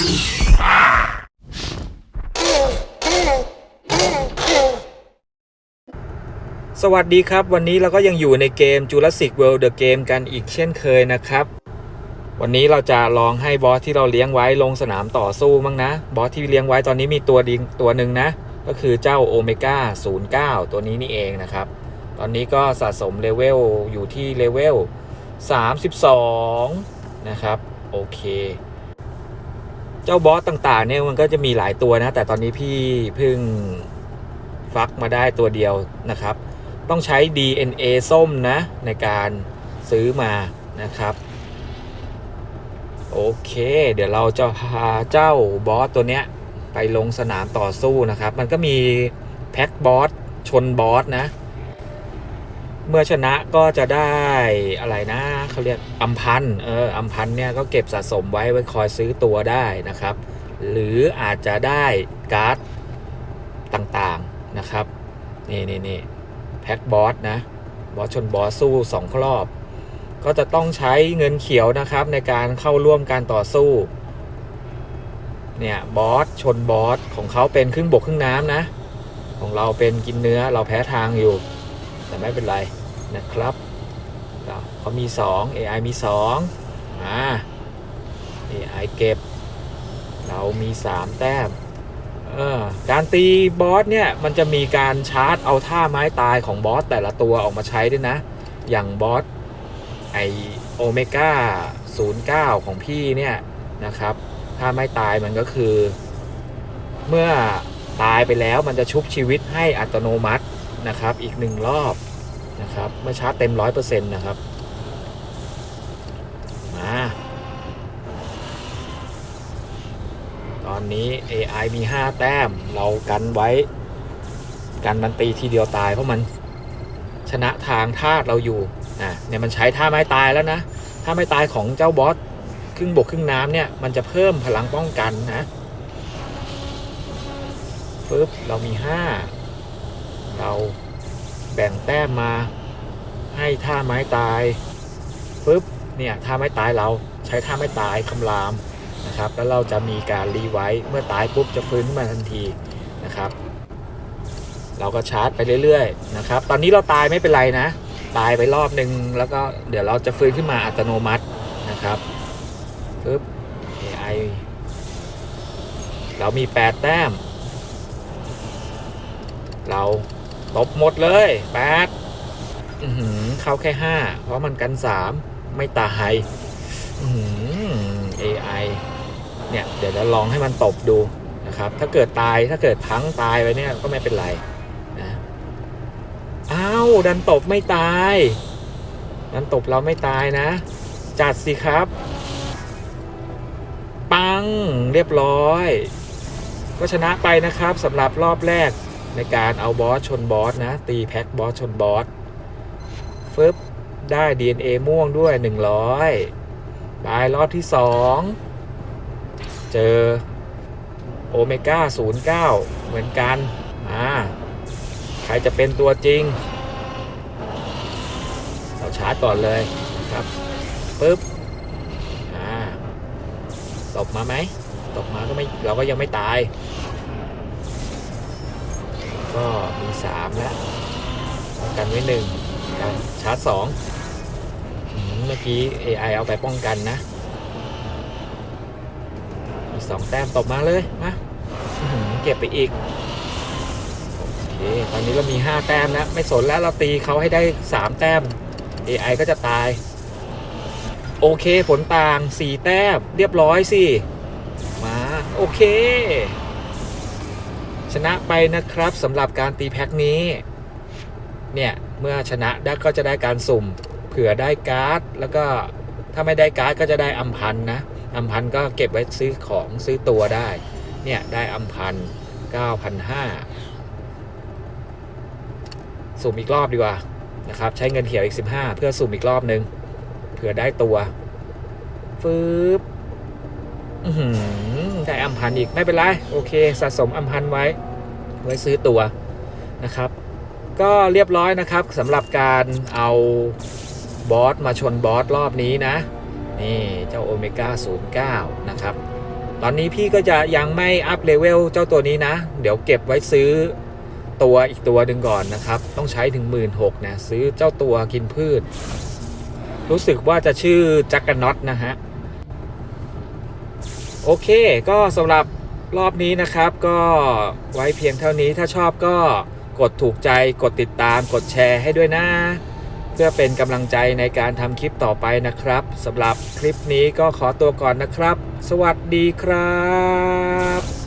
สวัสดีครับ วันนี้เราก็ยังอยู่ในเกม Jurassic World The Game กันอีกเช่นเคยนะครับ วันนี้เราจะลองให้บอสที่เราเลี้ยงไว้ลงสนามต่อสู้มั้งนะ บอสที่เลี้ยงไว้ตอนนี้มีตัวดิงตัวหนึ่งนะ ก็คือเจ้าโอเมก้า09 ตัวนี้นี่เองนะครับ ตอนนี้ก็สะสมเลเวลอยู่ที่เลเวล32 นะครับ โอเค เจ้าบอสต่างๆเนี่ยมันก็จะมีหลายตัวนะ แต่ตอนนี้พี่เพิ่งฟักมาได้ตัวเดียวนะครับ ต้องใช้ DNA ส้มนะ ในการซื้อมานะครับ โอเค เดี๋ยวเราจะพาเจ้าบอสตัวเนี้ย ไปลงสนามต่อสู้นะครับ มันก็มีแพ็กบอสชนบอสนะ เมื่อชนะก็จะได้อะไรนะเขาเรียกอัมพันธ์เอออัมพันธ์เนี่ยก็เก็บสะสมไว้ไว้คอยซื้อตัวได้นะครับ หรืออาจจะได้การ์ดต่างๆนะครับ นี่นี่นี่แพ็กบอสนะบอสชนบอสสู้สองรอบ ก็จะต้องใช้เงินเขียวนะครับในการเข้าร่วมการต่อสู้เนี่ยบอสชนบอสของเขาเป็นครึ่งบกครึ่งน้ำนะ ของเราเป็นกินเนื้อเราแพ้ทางอยู่ แต่ไม่เป็นไรนะครับเขามี 2 AI มี2อ่า AI เก็บ เรามี 3 แต้มการตีบอสเนี่ย มันจะมีการชาร์จเอาท่าไม้ตายของบอสแต่ละตัวออกมาใช้ด้วยนะ อย่างบอสไอโอเมก้า09 ของพี่เนี่ยนะครับถ้าไม่ตายมันก็คือ เมื่อตายไปแล้วมันจะชุบชีวิตให้อัตโนมัติ นะครับ อีกหนึ่งรอบนะครับ เมื่อชาร์จเต็มร้อยเปอร์เซ็นต์นะครับ มา ตอนนี้ AI มี 5 แต้ม เรากันไว้ กันมันตีทีเดียวตาย เพราะมันชนะทางธาตุเราอยู่ อะ เนี่ยมันใช้ท่าไม้ตายแล้วนะ ท่าไม้ตายของเจ้าบอสครึ่งบกครึ่งน้ำเนี่ย มันจะเพิ่มพลังป้องกันนะฟึบเรามี 5 เราแบ่งแต้มมาให้ท่าไม้ตายฟึบเนี่ยท่าไม้ตายเราใช้ท่าไม้ตายคำรามนะครับ แล้วเราจะมีการรีไว้เมื่อตายปุ๊บจะฟื้นขึ้นมาทันทีนะครับ เราก็ชาร์จไปเรื่อยๆนะครับ ตอนนี้เราตายไม่เป็นไรนะ ตายไปรอบหนึ่งแล้วก็เดี๋ยวเราจะฟื้นขึ้นมาอัตโนมัตินะครับปึ๊บ AI เรามี 8 แต้ม เรา ตบหมดเลย8อื้อหือเข้าแค่5เพราะมันกัน3ไม่ตายอือ AI เนี่ย เดี๋ยวจะลองให้มันตบดูนะครับ ถ้าเกิดตายถ้าเกิดพังตายไปเนี่ยก็ไม่เป็นไรนะอ้าวดันตบไม่ตายดันตบเราไม่ตายนะ จัดสิครับ ปังเรียบร้อย ก็ชนะไปนะครับสำหรับรอบแรก ในการเอาบอสชนบอสนะ ตีแพ็คบอสชนบอสฟึบได้ DNA ม่วงด้วย 100บายรอบที่ 2 เจอโอเมก้า 09 เหมือนกันมาใครจะเป็นตัวจริง เราชาร์จก่อนเลยครับปึ๊บอ่าตบมาไหมตบมาก็ไม่เราก็ยังไม่ตาย ก็มี3แล้วกันไว้หนึ่งกันชาร์จสองเมื่อกี้ AI เอาไปป้องกันนะมีสองแต้มตบมาเลยมาเก็บไปอีกโอเคตอนนี้เรามี5แต้มแล้วไม่สนแล้วเราตีเขาให้ได้3แต้ม AI ก็จะตาย โอเคผลต่าง4แต้มเรียบร้อยสิ มา โอเค ชนะไปนะครับสำหรับการตีแพ็คนี้ เนี่ยเมื่อชนะได้ก็จะได้การสุ่ม เผื่อได้การ์ด แล้วก็ถ้าไม่ได้การ์ดก็จะได้อัมพันนะอัมพันก็เก็บไว้ซื้อของซื้อตัวได้ เนี่ยได้อัมพันธ์9,500สุ่มอีกรอบดีกว่านะครับใช้เงินเขียวอีก 15 เพื่อสุ่มอีกรอบนึงเผื่อได้ตัวฟืบอื้อหือ ได้อัมพันอีกไม่เป็นไร โอเค สะสมอัมพันไว้ ไว้ซื้อตัวนะครับ ก็เรียบร้อยนะครับสำหรับการเอาบอสมาชนบอสรอบนี้นะ นี่เจ้าโอเมก้า09 นะครับ ตอนนี้พี่ก็จะยังไม่อัพเลเวลเจ้าตัวนี้นะ เดี๋ยวเก็บไว้ซื้อตัวอีกตัวหนึ่งก่อนนะครับ ต้องใช้ถึง 1 6ื่นนะซื้อเจ้าตัวกินพืช รู้สึกว่าจะชื่อจักรน็อตนะฮะ โอเค ก็สำหรับรอบนี้นะครับ ก็ไว้เพียงเท่านี้ถ้าชอบก็กดถูกใจกดติดตามกดแชร์ให้ด้วยนะ เพื่อเป็นกำลังใจในการทำคลิปต่อไปนะครับสำหรับคลิปนี้ก็ขอตัวก่อนนะครับ สวัสดีครับ